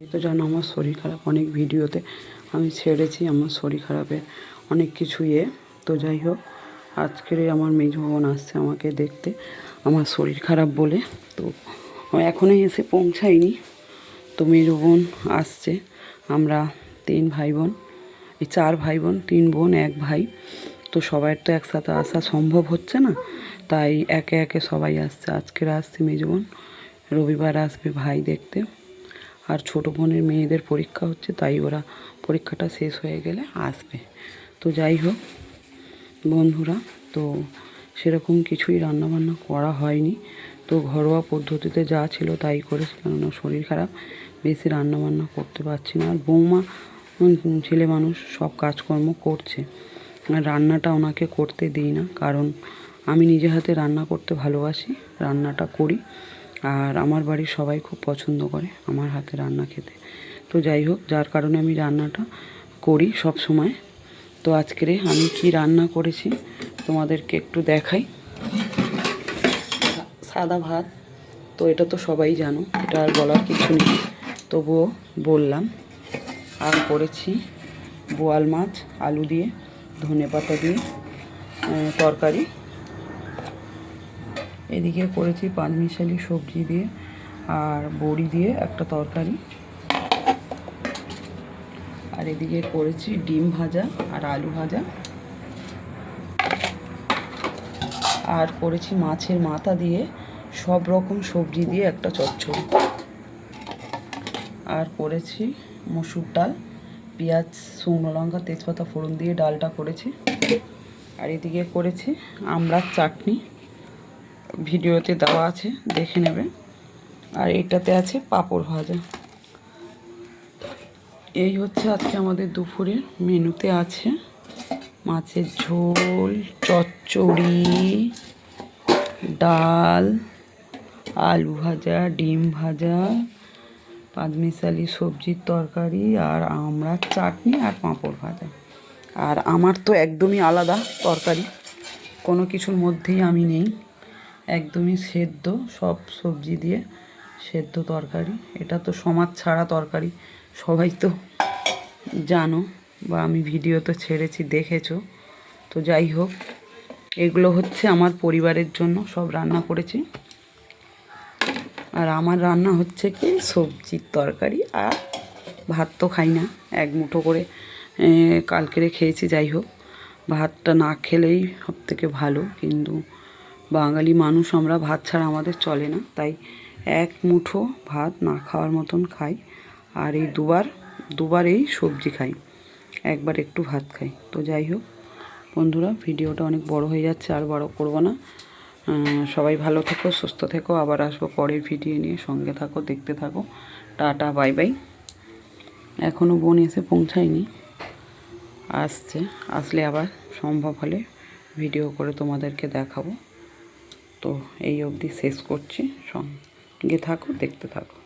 এই তো জানো আমার শরীর খারাপ। অনেক ভিডিওতে আমি ছেড়েছি আমার শরীর খারাপের অনেক কিছু ইয়ে। তো যাই হোক, আজকের আমার মেজ বোন আসছে আমাকে দেখতে। আমার শরীর খারাপ বলে। তো এখনই এসে পৌঁছায়নি। তো মেজ বোন আসছে। আমরা তিন ভাই বোন এই চার ভাই বোন তিন বোন, এক ভাই। তো সবার তো একসাথে আসা সম্ভব হচ্ছে না। তাই একে একে সবাই আসছে। আজকের আসছে মেজ বোন। রবিবার আসবে ভাই দেখতে। আর ছোটো বোনের মেয়েদের পরীক্ষা হচ্ছে, তাই ওরা পরীক্ষাটা শেষ হয়ে গেলে আসবে। তো যাই হোক, বন্ধুরা, তো সেরকম কিছুই রান্নাবান্না করা হয়নি। তো ঘরোয়া পদ্ধতিতে যা ছিল তাই করেছি, কেননা শরীর খারাপ, বেশি রান্নাবান্না করতে পারছি না। আর বৌমা ছেলে মানুষ, সব কাজকর্ম করছে। আর রান্নাটা ওনাকে করতে দিই না, কারণ আমি নিজে হাতে রান্না করতে ভালোবাসি, রান্নাটা করি। আর আমার বাড়ির সবাই খুব পছন্দ করে আমার হাতে রান্না খেতে। তো যাই হোক, যার কারণে আমি রান্নাটা করি সব সময় তো আজকেরে আমি কি রান্না করেছি তোমাদেরকে একটু দেখাই। সাদা ভাত, তো এটা তো সবাই জানো, এটা আর বলার কিছু নেই। তবুও বললাম, আর করেছি বোয়াল মাছ, আলু দিয়ে ধনে পাতা দিয়ে তরকারি। এদিকে করেছি পাঁচমিশালি সবজি দিয়ে আর বড়ি দিয়ে একটা তরকারি। আর এদিকে করেছি ডিম ভাজা আর আলু ভাজা। আর করেছি মাছের মাথা দিয়ে সব রকম সবজি দিয়ে একটা চচ্চড়ি। আর করেছি মসুর ডাল, পেঁয়াজ, শুকনো লঙ্কা, তেজপাতা, ফোড়ন দিয়ে ডালটা করেছি। আর এদিকে করেছি আমড়ার চাটনি। ভিডিওতে দেওয়া আছে, দেখে নেবে। আর এটাতে আছে পাঁপড় ভাজা। এই হচ্ছে আজকে আমাদের দুপুরের মেনুতে আছে মাছের ঝোল, চচ্চড়ি, ডাল, আলু ভাজা, ডিম ভাজা, পাঁচমিশালি সবজির তরকারি, আর আমড়ার চাটনি আর পাঁপড় ভাজা। আর আমার তো একদমই আলাদা তরকারি, কোনো কিছুর মধ্যেই আমি নেই। একদমই সেদ্ধ, সব সবজি দিয়ে সেদ্ধ তরকারি। এটা তো সমাজ ছাড়া তরকারি, সবাই তো জানো বা আমি ভিডিওতে ছেড়েছি, দেখেছ। তো যাই হোক, এগুলো হচ্ছে আমার পরিবারের জন্য, সব রান্না করেছি। আর আমার রান্না হচ্ছে কি, সবজির তরকারি আর ভাত তো খাই না, এক মুঠো করে কালকেরে খেয়েছি, যাই হোক। ভাতটা না খেলেই সব থেকে ভালো, কিন্তু বাঙালি মানুষ আমরা ভাত ছাড়া আমাদের চলে না। তাই এক মুঠো ভাত না খাওয়ার মতন খাই আর এই দুবার দুবার এই সবজি খাই। একবার একটু ভাত খাই। তো যাই হোক, বন্ধুরা, ভিডিওটা অনেক বড় হয়ে যাচ্ছে, আর বড় করব না। সবাই ভালো থেকো, সুস্থ থেকো। আবার আসব পরের ভিডিও নিয়ে। সঙ্গে থাকো, দেখতে থাকো। Tata, bye bye. এখনও বোন এসে পৌঁছায়নি। আসছে। আসলে আবার সম্ভব হলে ভিডিও করে তোমাদেরকে দেখাবো। তো এই অবধি শেষ করছি। সঙ্গে থাকো দেখতে থাকো।